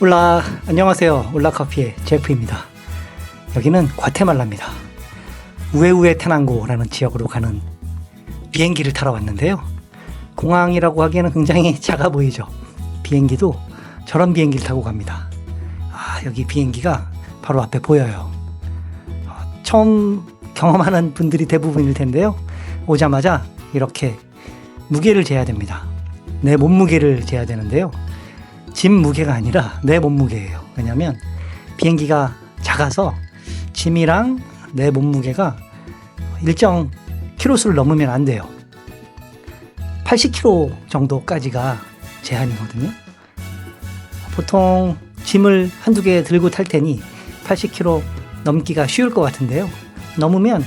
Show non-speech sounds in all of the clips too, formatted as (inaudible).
올라 안녕하세요. 올라커피의 제프입니다. 여기는 과테말라입니다. 우에우에 테난고라는 지역으로 가는 비행기를 타러 왔는데요. 공항이라고 하기에는 굉장히 (laughs) 작아 보이죠. 비행기도 저런 비행기를 타고 갑니다. 아, 여기 비행기가 바로 앞에 보여요. 어, 처음 경험하는 분들이 대부분일 텐데요. 오자마자 이렇게 무게를 재야 됩니다. 내 몸무게를 재야 되는데요. 짐 무게가 아니라 내 몸무게예요. 왜냐하면 비행기가 작아서 짐이랑 내 몸무게가 일정 키로수를 넘으면 안 돼요. 80kg 정도까지가 제한이거든요. 보통 짐을 한두 개 들고 탈 테니 80kg 넘기가 쉬울 것 같은데요. 넘으면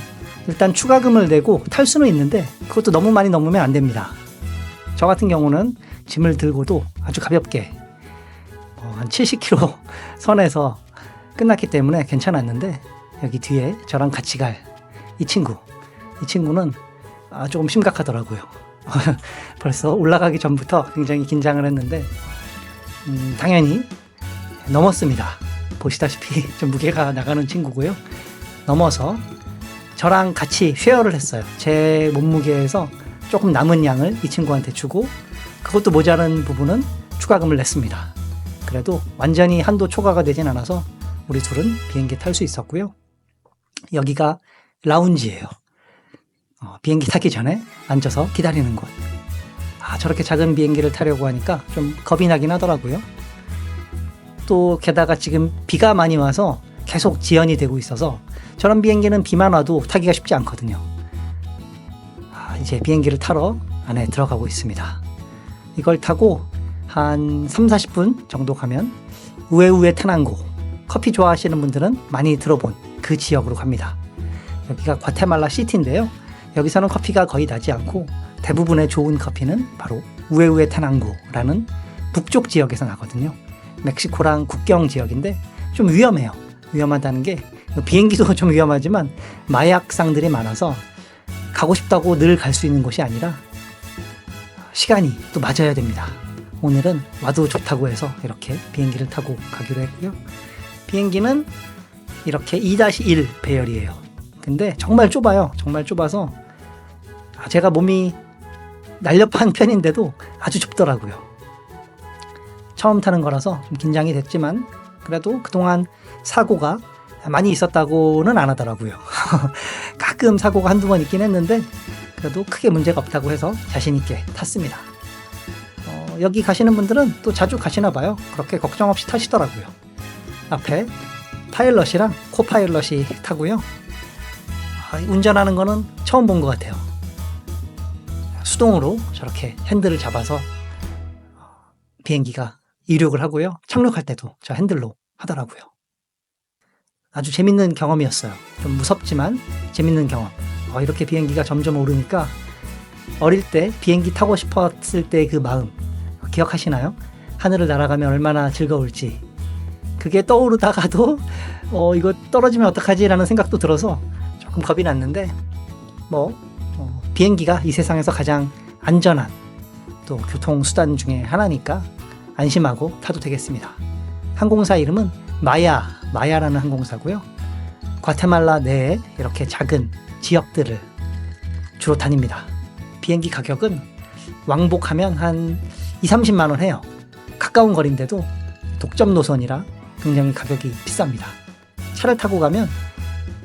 일단 추가금을 내고 탈 수는 있는데 그것도 너무 많이 넘으면 안 됩니다. 저 같은 경우는 짐을 들고도 아주 가볍게 어, 한 70kg (laughs) 선에서 끝났기 때문에 괜찮았는데 여기 뒤에 저랑 같이 갈 이 친구 이 친구는 아, 조금 심각하더라고요. (laughs) 벌써 올라가기 전부터 굉장히 긴장을 했는데 음, 당연히 넘었습니다. 보시다시피 (laughs) 좀 무게가 나가는 친구고요. 넘어서 저랑 같이 쉐어를 했어요. 제 몸무게에서 조금 남은 양을 이 친구한테 주고 그것도 모자란 부분은 추가금을 냈습니다. 그래도 완전히 한도 초과가 되진 않아서 우리 둘은 비행기 탈 수 있었고요. 여기가 라운지예요. 어, 비행기 타기 전에 앉아서 기다리는 곳. 아, 저렇게 작은 비행기를 타려고 하니까 좀 겁이 나긴 하더라고요. 또 게다가 지금 비가 많이 와서 계속 지연이 되고 있어서 저런 비행기는 비만 와도 타기가 쉽지 않거든요. 아, 이제 비행기를 타러 안에 들어가고 있습니다. 이걸 타고 한 3, 40분 정도 가면 우에우에 테난고 커피 좋아하시는 분들은 많이 들어본 그 지역으로 갑니다. 여기가 과테말라 시티인데요. 여기서는 커피가 거의 나지 않고 대부분의 좋은 커피는 바로 우에우에 테난고라는 북쪽 지역에서 나거든요. 멕시코랑 국경 지역인데 좀 위험해요. 위험하다는 게 비행기도 (laughs) 좀 위험하지만 마약상들이 많아서 가고 싶다고 늘 갈 수 있는 곳이 아니라 시간이 또 맞아야 됩니다. 오늘은 와도 좋다고 해서 이렇게 비행기를 타고 가기로 했고요. 비행기는 이렇게 2-1 배열이에요. 근데 정말 좁아요. 정말 좁아서 아, 제가 몸이 날렵한 편인데도 아주 좁더라고요. 처음 타는 거라서 좀 긴장이 됐지만 그래도 그동안 사고가 많이 있었다고는 안 하더라고요. (laughs) 가끔 사고가 한두 번 있긴 했는데 그래도 크게 문제가 없다고 해서 자신 있게 탔습니다. 어, 여기 가시는 분들은 또 자주 가시나 봐요. 그렇게 걱정 없이 타시더라고요. 앞에 파일럿이랑 코파일럿이 타고요. 아, 운전하는 거는 처음 본 것 같아요. 수동으로 저렇게 핸들을 잡아서 어, 비행기가 이륙을 하고요. 착륙할 때도 저 핸들로 하더라고요. 아주 재밌는 경험이었어요. 좀 무섭지만 재밌는 경험. 어, 이렇게 비행기가 점점 오르니까 어릴 때 비행기 타고 싶었을 때 그 마음 기억하시나요? 하늘을 날아가면 얼마나 즐거울지. 그게 떠오르다가도 어, 이거 떨어지면 어떡하지라는 생각도 들어서 조금 겁이 났는데 뭐 어, 비행기가 이 세상에서 가장 안전한 또 교통 수단 중에 하나니까 안심하고 타도 되겠습니다. 항공사 이름은 마야, 마야라는 항공사고요. 과테말라 내에 이렇게 작은 지역들을 주로 다닙니다. 비행기 가격은 왕복하면 한 2, 30만 원 해요. 가까운 거리인데도 독점 노선이라 굉장히 가격이 비쌉니다. 차를 타고 가면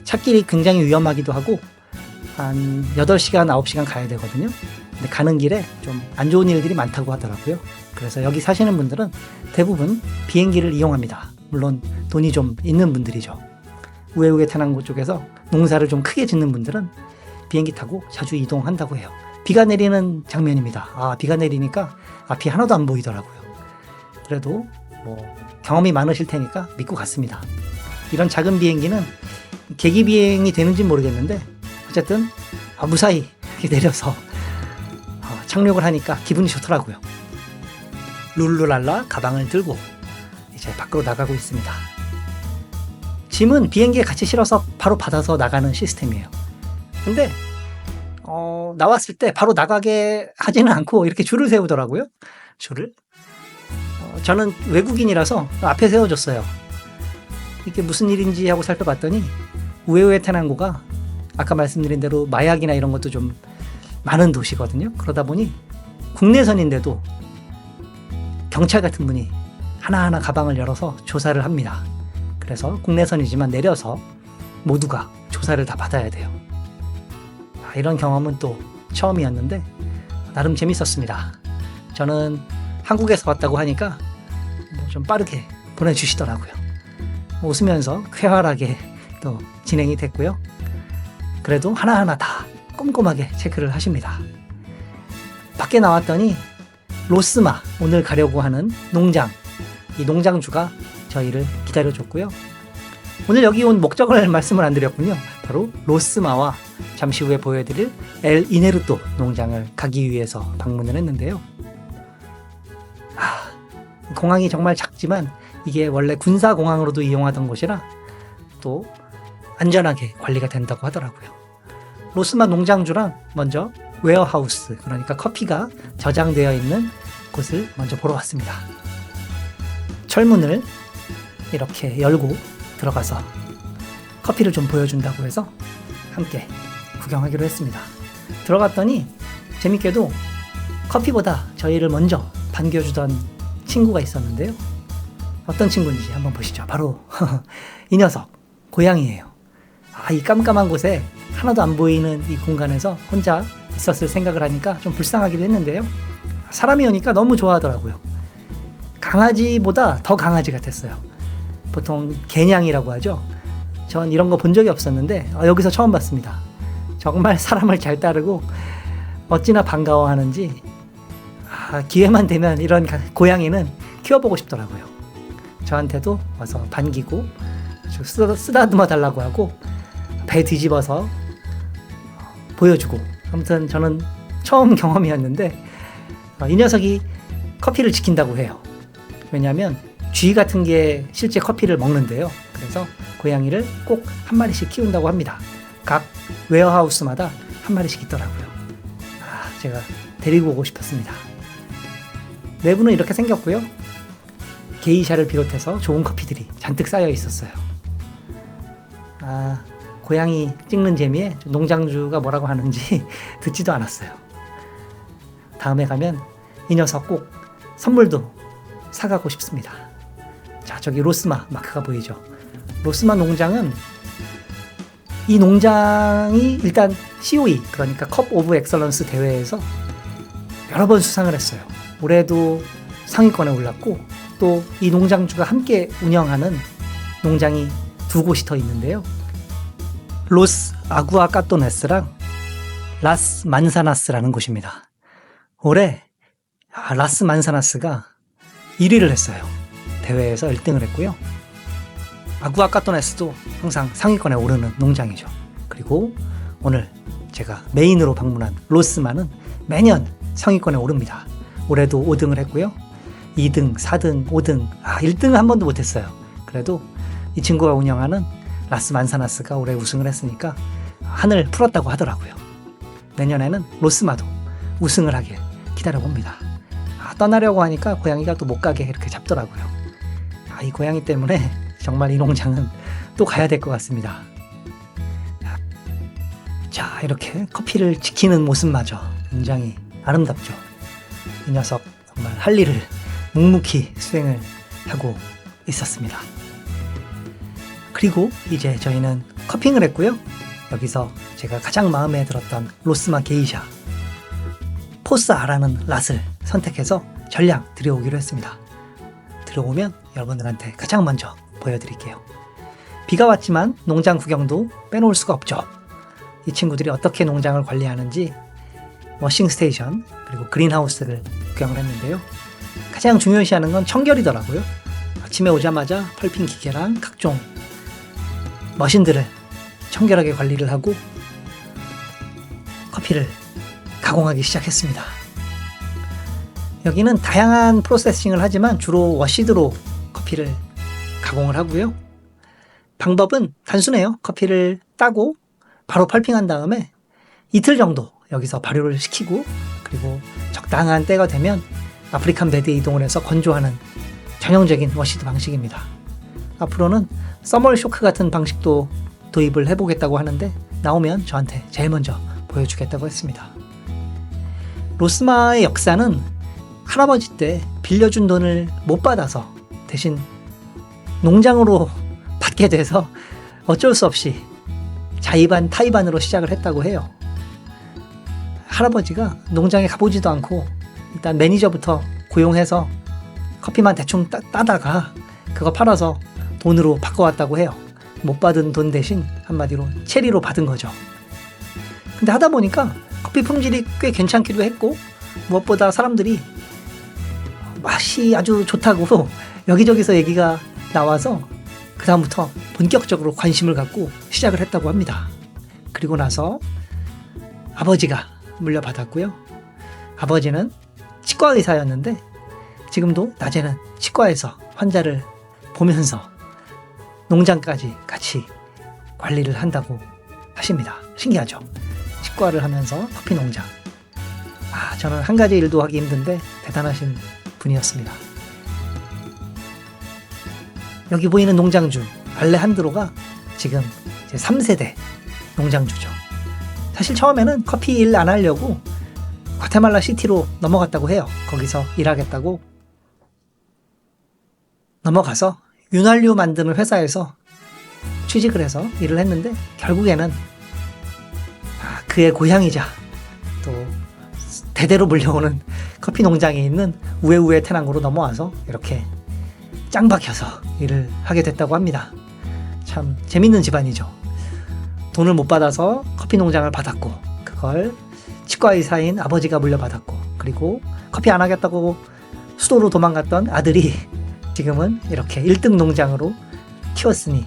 차길이 굉장히 위험하기도 하고 한 8시간, 9시간 가야 되거든요. 근데 가는 길에 좀 안 좋은 일들이 많다고 하더라고요. 그래서 여기 사시는 분들은 대부분 비행기를 이용합니다. 물론 돈이 좀 있는 분들이죠. 우에우에 타난고 쪽에서 농사를 좀 크게 짓는 분들은 비행기 타고 자주 이동한다고 해요. 비가 내리는 장면입니다. 아, 비가 내리니까 앞이 하나도 안 보이더라고요. 그래도 뭐 경험이 많으실 테니까 믿고 갔습니다. 이런 작은 비행기는 계기 비행이 되는지 모르겠는데 어쨌든 아, 무사히 이렇게 내려서 어, 착륙을 하니까 기분이 좋더라고요. 룰루랄라 가방을 들고 이제 밖으로 나가고 있습니다. 짐은 비행기에 같이 실어서 바로 받아서 나가는 시스템이에요. 근데 어, 나왔을 때 바로 나가게 하지는 않고 이렇게 줄을 세우더라고요. 줄을. 어, 저는 외국인이라서 앞에 세워줬어요. 이게 무슨 일인지 하고 살펴봤더니 우에우에 테난고가 아까 말씀드린 대로 마약이나 이런 것도 좀 많은 도시거든요. 그러다 보니 국내선인데도 경찰 같은 분이 하나하나 가방을 열어서 조사를 합니다. 그래서 국내선이지만 내려서 모두가 조사를 다 받아야 돼요. 아, 이런 경험은 또 처음이었는데 나름 재밌었습니다. 저는 한국에서 왔다고 하니까 뭐 좀 빠르게 보내주시더라고요. 웃으면서 쾌활하게 또 진행이 됐고요. 그래도 하나하나 다 꼼꼼하게 체크를 하십니다. 밖에 나왔더니 로스마 오늘 가려고 하는 농장 이 농장주가 저희를 기다려줬고요. 오늘 여기 온 목적을 (laughs) 말씀을 안 드렸군요. 바로 로스마와 잠시 후에 보여드릴 엘 이네르토 농장을 가기 위해서 방문을 했는데요. 아, 공항이 정말 작지만 이게 원래 군사 공항으로도 이용하던 곳이라 또 안전하게 관리가 된다고 하더라고요. 로스마 농장주랑 먼저 웨어하우스 그러니까 커피가 저장되어 있는 곳을 먼저 보러 왔습니다. 철문을 이렇게 열고 들어가서 커피를 좀 보여준다고 해서 함께 구경하기로 했습니다. 들어갔더니 재밌게도 커피보다 저희를 먼저 반겨주던 친구가 있었는데요. 어떤 친구인지 한번 보시죠. 바로 (laughs) 이 녀석, 고양이에요. 아, 이 깜깜한 곳에 하나도 안 보이는 이 공간에서 혼자 있었을 생각을 하니까 좀 불쌍하기도 했는데요. 사람이 오니까 너무 좋아하더라고요. 강아지보다 더 강아지 같았어요. 보통 개냥이라고 하죠. 전 이런 거 본 적이 없었는데 아, 여기서 처음 봤습니다. 정말 (laughs) 사람을 잘 따르고 어찌나 반가워하는지 아, 기회만 되면 이런 가- 고양이는 키워보고 싶더라고요. 저한테도 와서 반기고 쓰다듬어 달라고 하고 배 뒤집어서 보여주고 아무튼 저는 처음 경험이었는데 어, 이 녀석이 커피를 지킨다고 해요. 왜냐하면 쥐 같은 게 실제 커피를 먹는데요. 그래서 고양이를 꼭 한 마리씩 키운다고 합니다. 각 웨어하우스마다 한 마리씩 있더라고요. 아, 제가 데리고 오고 싶었습니다. 내부는 이렇게 생겼고요. 게이샤를 비롯해서 좋은 커피들이 잔뜩 쌓여 있었어요. 아, 고양이 찍는 재미에 농장주가 뭐라고 하는지 (laughs) 듣지도 않았어요. 다음에 가면 이 녀석 꼭 선물도 사가고 싶습니다. 자, 저기 로스마 마크가 보이죠? 로스마 농장은 이 농장이 일단 COE 그러니까 컵 오브 엑설런스 대회에서 여러 번 수상을 했어요. 올해도 상위권에 올랐고 또 이 농장주가 함께 운영하는 농장이 두 곳이 더 있는데요. 로스 아구아 까토네스랑 라스 만사나스라는 곳입니다. 올해 아, 라스 만사나스가 1위를 했어요. 대회에서 1등을 했고요. 아구아 까토네스도 항상 상위권에 오르는 농장이죠. 그리고 오늘 제가 메인으로 방문한 로스만은 매년 상위권에 오릅니다. 올해도 5등을 했고요. 2등, 4등, 5등, 아, 1등은 한 번도 못했어요. 그래도 이 친구가 운영하는 라스 만사나스가 올해 우승을 했으니까 하늘 풀었다고 하더라고요. 내년에는 로스마도 우승을 하길 기다려봅니다. 아, 떠나려고 하니까 고양이가 또 못 가게 이렇게 잡더라고요. 아, 이 고양이 때문에 정말 이 농장은 또 가야 될 것 같습니다. 자, 이렇게 커피를 지키는 모습마저 굉장히 아름답죠. 이 녀석 정말 할 일을 묵묵히 수행을 하고 있었습니다. 그리고 이제 저희는 커핑을 했고요. 여기서 제가 가장 마음에 들었던 로스마 게이샤 포스 R라는 랏을 선택해서 전량 들여오기로 했습니다. 들어오면 여러분들한테 가장 먼저 보여드릴게요. 비가 왔지만 농장 구경도 빼놓을 수가 없죠. 이 친구들이 어떻게 농장을 관리하는지 워싱 스테이션 그리고 그린하우스를 구경을 했는데요. 가장 중요시하는 건 청결이더라고요. 아침에 오자마자 펄핑 기계랑 각종 머신들을 청결하게 관리를 하고 커피를 가공하기 시작했습니다. 여기는 다양한 프로세싱을 하지만 주로 워시드로 커피를 가공을 하고요. 방법은 단순해요. 커피를 따고 바로 펄핑한 다음에 이틀 정도 여기서 발효를 시키고 그리고 적당한 때가 되면 아프리칸 베드에 이동을 해서 건조하는 전형적인 워시드 방식입니다. 앞으로는 서멀 쇼크 같은 방식도 도입을 해보겠다고 하는데 나오면 저한테 제일 먼저 보여주겠다고 했습니다. 로스마의 역사는 할아버지 때 빌려준 돈을 못 받아서 대신 농장으로 (laughs) 받게 돼서 어쩔 수 없이 자의반 타의반으로 시작을 했다고 해요. 할아버지가 농장에 가보지도 않고 일단 매니저부터 고용해서 커피만 대충 따, 따다가 그거 팔아서 돈으로 바꿔왔다고 해요. 못 받은 돈 대신 한마디로 체리로 받은 거죠. 근데 하다 보니까 커피 품질이 꽤 괜찮기도 했고 무엇보다 사람들이 맛이 아주 좋다고 (laughs) 여기저기서 얘기가 나와서 그다음부터 본격적으로 관심을 갖고 시작을 했다고 합니다. 그리고 나서 아버지가 물려받았고요. 아버지는 치과 의사였는데 지금도 낮에는 치과에서 환자를 보면서 농장까지 같이 관리를 한다고 하십니다. 신기하죠? 치과를 하면서 커피 농장. 아, 저는 한 가지 일도 하기 힘든데 대단하신 분이었습니다. 여기 보이는 농장주 알레한드로가 지금 제 3세대 농장주죠. 사실 처음에는 커피 일 안 하려고 과테말라 시티로 넘어갔다고 해요. 거기서 일하겠다고 넘어가서 윤활유 만드는 회사에서 취직을 해서 일을 했는데 결국에는 아, 그의 고향이자 또 대대로 물려오는 커피 농장에 있는 우에우에 테낭으로 넘어와서 이렇게 짱 박혀서 일을 하게 됐다고 합니다. 참 재밌는 집안이죠. 돈을 못 받아서 커피 농장을 받았고 그걸 치과 의사인 아버지가 물려받았고 그리고 커피 안 하겠다고 수도로 도망갔던 아들이 지금은 이렇게 1등 농장으로 키웠으니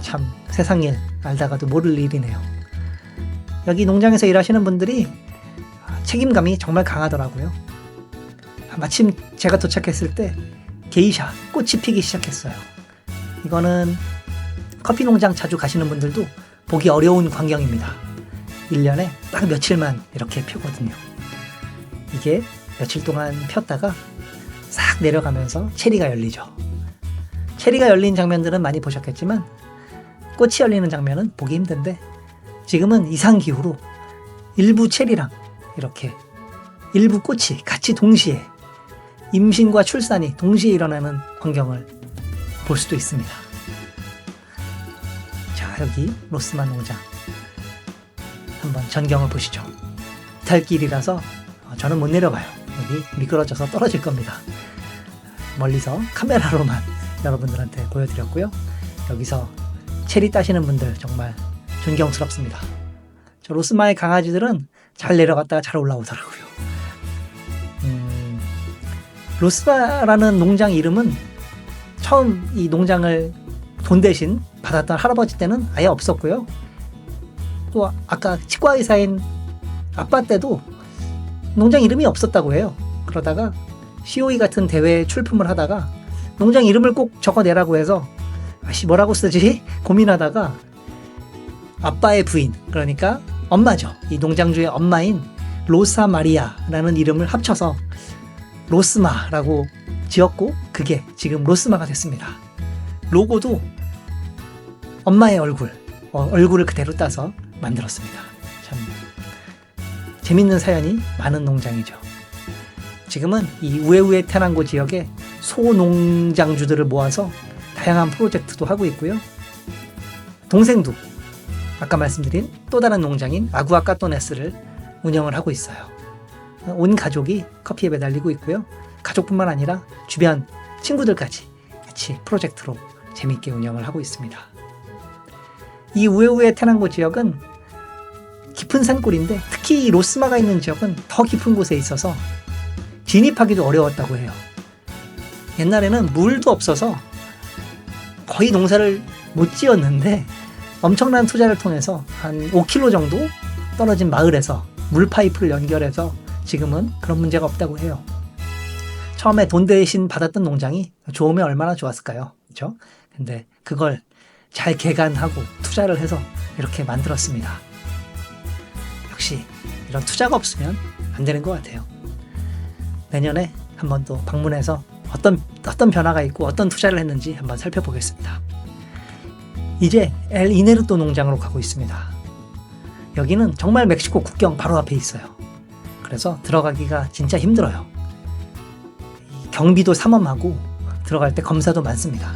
참 세상 일 알다가도 모를 일이네요. 여기 농장에서 일하시는 분들이 책임감이 정말 강하더라고요. 마침 제가 도착했을 때 게이샤 꽃이 피기 시작했어요. 이거는 커피 농장 자주 가시는 분들도 보기 어려운 광경입니다. 1년에 딱 며칠만 이렇게 피거든요. 이게 며칠 동안 폈다가 싹 내려가면서 체리가 열리죠. 체리가 열린 장면들은 많이 보셨겠지만 꽃이 열리는 장면은 보기 힘든데 지금은 이상 기후로 일부 체리랑 이렇게 일부 꽃이 같이 동시에 임신과 출산이 동시에 일어나는 광경을 볼 수도 있습니다. 자, 여기 로스만 농장. 한번 전경을 보시죠. 이탈길이라서 어, 저는 못 내려가요. 여기 미끄러져서 떨어질 겁니다. 멀리서 카메라로만 (laughs) 여러분들한테 보여드렸고요. 여기서 체리 따시는 분들 정말 존경스럽습니다. 저 로스마의 강아지들은 잘 내려갔다가 잘 올라오더라고요. 음, 로스마라는 농장 이름은 처음 이 농장을 돈 대신 받았던 할아버지 때는 아예 없었고요. 또 아까 치과 의사인 아빠 때도 농장 이름이 없었다고 해요. 그러다가 COE 같은 대회에 출품을 하다가 농장 이름을 꼭 적어내라고 해서 아씨 뭐라고 쓰지 (laughs) 고민하다가 아빠의 부인 그러니까 엄마죠. 이 농장주의 엄마인 로사 마리아라는 이름을 합쳐서 로스마라고 지었고 그게 지금 로스마가 됐습니다. 로고도 엄마의 얼굴, 어, 얼굴을 그대로 따서 만들었습니다. 참 재밌는 사연이 많은 농장이죠. 지금은 이 우에우에 테난고 지역에 소농장주들을 모아서 다양한 프로젝트도 하고 있고요. 동생도 아까 말씀드린 또 다른 농장인 아구아 까토네스를 운영을 하고 있어요. 온 가족이 커피에 매달리고 있고요. 가족뿐만 아니라 주변 친구들까지 같이 프로젝트로 재밌게 운영을 하고 있습니다. 이 우에우에 테난고 지역은 깊은 산골인데 특히 이 로스마가 있는 지역은 더 깊은 곳에 있어서 진입하기도 어려웠다고 해요. 옛날에는 물도 없어서 거의 농사를 못 지었는데 엄청난 투자를 통해서 한 5km 정도 떨어진 마을에서 물 파이프를 연결해서 지금은 그런 문제가 없다고 해요. 처음에 돈 대신 받았던 농장이 좋으면 얼마나 좋았을까요? 그렇죠? 근데 그걸 잘 개간하고 투자를 해서 이렇게 만들었습니다. 역시 이런 투자가 없으면 안 되는 것 같아요. 내년에 한 번 또 방문해서 어떤 어떤 변화가 있고 어떤 투자를 했는지 한번 살펴보겠습니다. 이제 엘 이네르토 농장으로 가고 있습니다. 여기는 정말 멕시코 국경 바로 앞에 있어요. 그래서 들어가기가 진짜 힘들어요. 이 경비도 삼엄하고 들어갈 때 검사도 많습니다.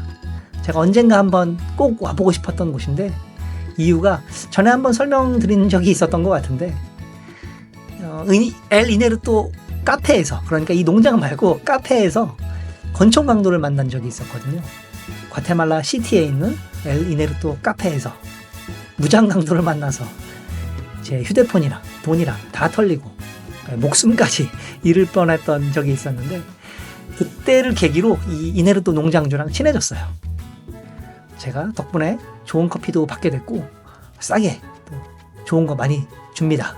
제가 언젠가 한번 꼭 와보고 싶었던 곳인데 이유가 전에 한번 설명드린 적이 있었던 것 같은데 어, 이- 엘 이네르토 카페에서 그러니까 이 농장 말고 카페에서 권총 강도를 만난 적이 있었거든요. 과테말라 시티에 있는 엘 이네르토 카페에서 무장 강도를 만나서 제 휴대폰이랑 돈이랑 다 털리고 목숨까지 잃을 뻔했던 적이 있었는데 그때를 계기로 이 이네르토 농장주랑 친해졌어요. 제가 덕분에 좋은 커피도 받게 됐고 싸게 또 좋은 거 많이 줍니다.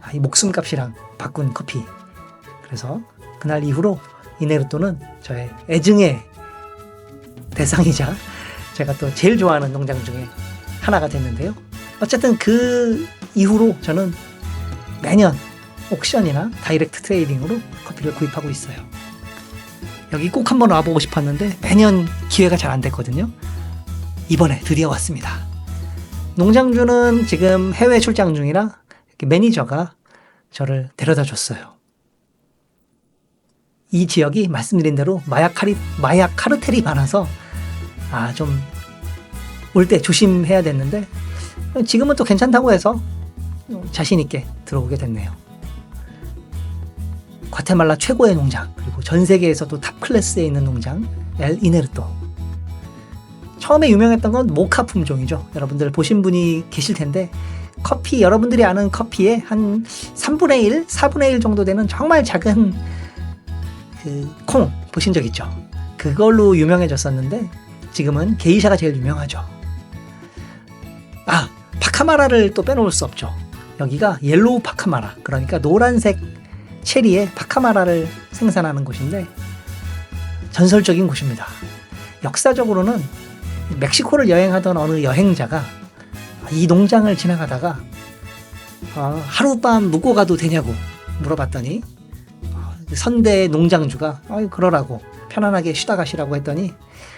아, 이 목숨값이랑 바꾼 커피. 그래서 그날 이후로 이네르토는 저의 애증의 대상이자 제가 또 제일 좋아하는 농장 중에 하나가 됐는데요. 어쨌든 그 이후로 저는 매년 옥션이나 다이렉트 트레이딩으로 커피를 구입하고 있어요. 여기 꼭 한번 와보고 싶었는데 매년 기회가 잘 안 됐거든요. 이번에 드디어 왔습니다. 농장주는 지금 해외 출장 중이라 매니저가 저를 데려다 줬어요. 이 지역이 말씀드린 대로 마약 카리 마약 카르텔이 많아서 아 좀 올 때 조심해야 됐는데 지금은 또 괜찮다고 해서 자신 있게 들어오게 됐네요. 과테말라 최고의 농장 그리고 전 세계에서도 탑 클래스에 있는 농장 엘 이네르토. 처음에 유명했던 건 모카 품종이죠. 여러분들 보신 분이 계실 텐데 커피 여러분들이 아는 커피의 한 3분의 1, 4분의 1 정도 되는 정말 작은 그 콩 보신 적 있죠? 그걸로 유명해졌었는데 지금은 게이샤가 제일 유명하죠. 아 파카마라를 또 빼놓을 수 없죠. 여기가 옐로우 파카마라 그러니까 노란색 체리의 파카마라를 생산하는 곳인데 전설적인 곳입니다. 역사적으로는 멕시코를 여행하던 어느 여행자가 이 농장을 지나가다가 어, 하룻밤 묵고 가도 되냐고 물어봤더니 어, 선대 농장주가 어, 그러라고 편안하게 쉬다 가시라고 했더니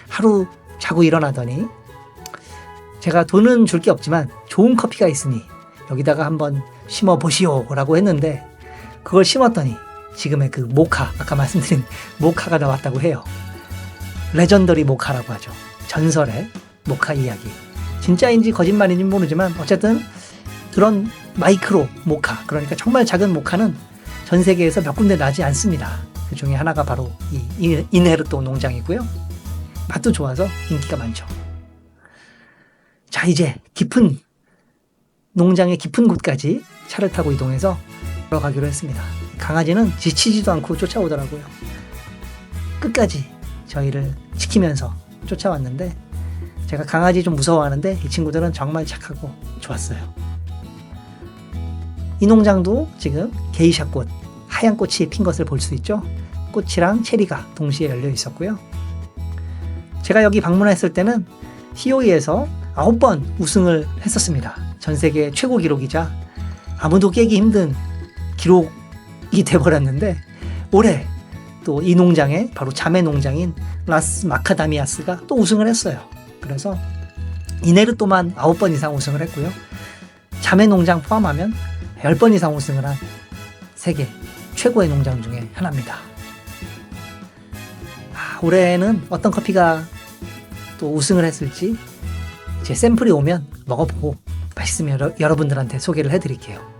하루 자고 일어나더니 제가 돈은 줄 게 없지만 좋은 커피가 있으니 여기다가 한번 심어 보시오라고 했는데 그걸 심었더니 지금의 그 모카 아까 말씀드린 모카가 나왔다고 해요. 레전더리 모카라고 하죠. 전설의 모카 이야기. 진짜인지 거짓말인지 모르지만 어쨌든 그런 마이크로 모카 그러니까 정말 작은 모카는 전 세계에서 몇 군데 나지 않습니다. 그 중에 하나가 바로 이 이- 이네르토 농장이고요. 맛도 좋아서 인기가 많죠. 자 이제 깊은 농장의 깊은 곳까지 차를 타고 이동해서 가기로 했습니다. 강아지는 지치지도 않고 쫓아오더라고요. 끝까지 저희를 지키면서 쫓아왔는데 제가 강아지 좀 무서워하는데 이 친구들은 정말 착하고 좋았어요. 이 농장도 지금 게이샤 꽃 하얀 꽃이 핀 것을 볼 수 있죠. 꽃이랑 체리가 동시에 열려 있었고요. 제가 여기 방문했을 때는 히오이에서 9번 우승을 했었습니다. 전 세계 최고 기록이자 아무도 깨기 힘든 기록이 돼버렸는데 올해 또 이 농장의 바로 자매 농장인 라스 마카다미아스가 또 우승을 했어요. 그래서 이네르토만 9번 이상 우승을 했고요. 자매 농장 포함하면 10번 이상 우승을 한 세계 최고의 농장 중에 하나입니다. 아, 올해는 어떤 커피가 또 우승을 했을지 제 샘플이 오면 먹어보고 맛있으면 여러, 여러분들한테 소개를 해드릴게요.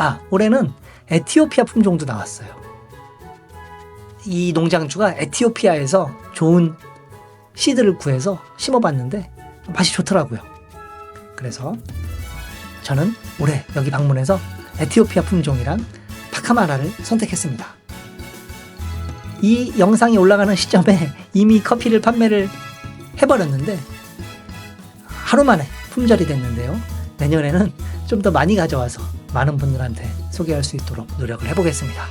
아, 올해는 에티오피아 품종도 나왔어요. 이 농장주가 에티오피아에서 좋은 씨드를 구해서 심어봤는데 맛이 좋더라고요. 그래서 저는 올해 여기 방문해서 에티오피아 품종이랑 파카마라를 선택했습니다. 이 영상이 올라가는 시점에 이미 커피를 판매를 해버렸는데 하루 만에 품절이 됐는데요. 내년에는 좀 더 많이 가져와서 많은 분들한테 소개할 수 있도록 노력을 해보겠습니다.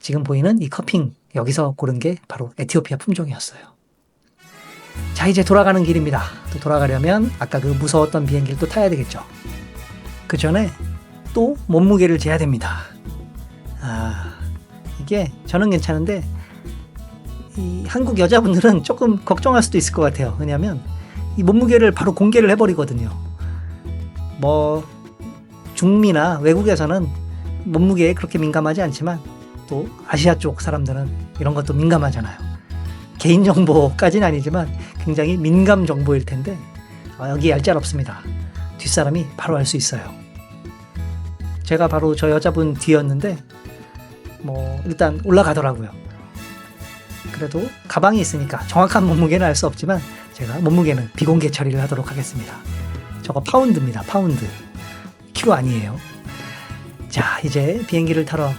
지금 보이는 이 커핑 여기서 고른 게 바로 에티오피아 품종이었어요. 자 이제 돌아가는 길입니다. 또 돌아가려면 아까 그 무서웠던 비행기를 또 타야 되겠죠. 그 전에 또 몸무게를 재야 됩니다. 아 이게 저는 괜찮은데 이 한국 여자분들은 조금 걱정할 수도 있을 것 같아요. 왜냐하면 이 몸무게를 바로 공개를 해버리거든요. 뭐 중미나 외국에서는 몸무게에 그렇게 민감하지 않지만 또 아시아 쪽 사람들은 이런 것도 민감하잖아요. 개인 정보까지는 아니지만 굉장히 민감 정보일 텐데 어, 여기 얄짤없습니다. 뒷사람이 바로 알 수 있어요. 제가 바로 저 여자분 뒤였는데 뭐 일단 올라가더라고요. 그래도 가방이 있으니까 정확한 몸무게는 알 수 없지만 제가 몸무게는 비공개 처리를 하도록 하겠습니다. 저거 파운드입니다. 파운드. 키로 아니에요. 자, 이제 비행기를 타러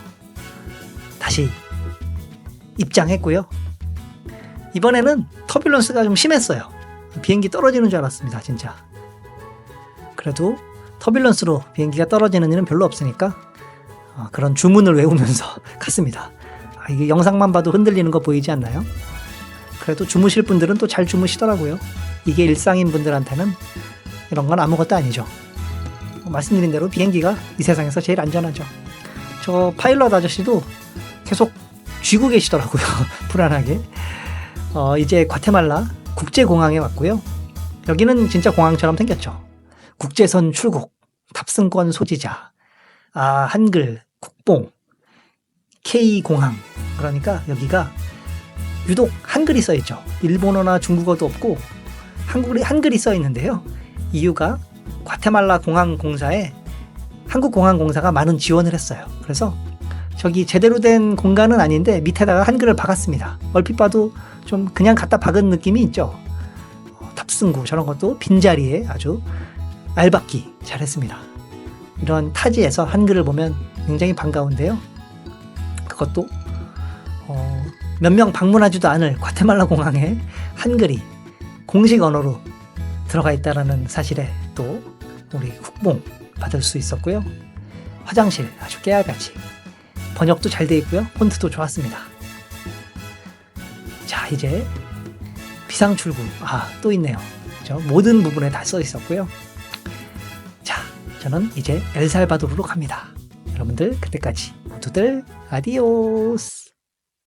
다시 입장했고요. 이번에는 터뷸런스가 좀 심했어요. 비행기 떨어지는 줄 알았습니다, 진짜. 그래도 터뷸런스로 비행기가 떨어지는 일은 별로 없으니까 어, 그런 주문을 외우면서 (laughs) 갔습니다. 아, 이게 영상만 봐도 흔들리는 거 보이지 않나요? 그래도 주무실 분들은 또 잘 주무시더라고요. 이게 일상인 분들한테는 이런 건 아무것도 아니죠. 어, 말씀드린 대로 비행기가 이 세상에서 제일 안전하죠. 저 파일럿 아저씨도 계속 쥐고 계시더라고요. (laughs) 불안하게. 어, 이제 과테말라 국제공항에 왔고요. 여기는 진짜 공항처럼 생겼죠. 국제선 출국, 탑승권 소지자, 아, 한글, 국뽕, K공항. 그러니까 여기가 유독 한글이 써 있죠. 일본어나 중국어도 없고 한글이, 한글이 써 있는데요. 이유가 과테말라 공항 공사에 한국 공항 공사가 많은 지원을 했어요. 그래서 저기 제대로 된 공간은 아닌데 밑에다가 한글을 박았습니다. 얼핏 봐도 좀 그냥 갖다 박은 느낌이 있죠. 어, 탑승구 저런 것도 빈자리에 아주 알박기 잘했습니다. 이런 타지에서 한글을 보면 굉장히 반가운데요. 그것도 어, 몇명 방문하지도 않을 과테말라 공항에 한글이 공식 언어로 들어가 있다라는 사실에 또 우리 국뽕 받을 수 있었고요. 화장실 아주 깨알같이 번역도 잘 돼 있고요. 폰트도 좋았습니다. 자 이제 비상 출구 아 또 있네요. 저 모든 부분에 다 써 있었고요. 자 저는 이제 엘살바도르로 갑니다. 여러분들 그때까지 모두들 아디오스.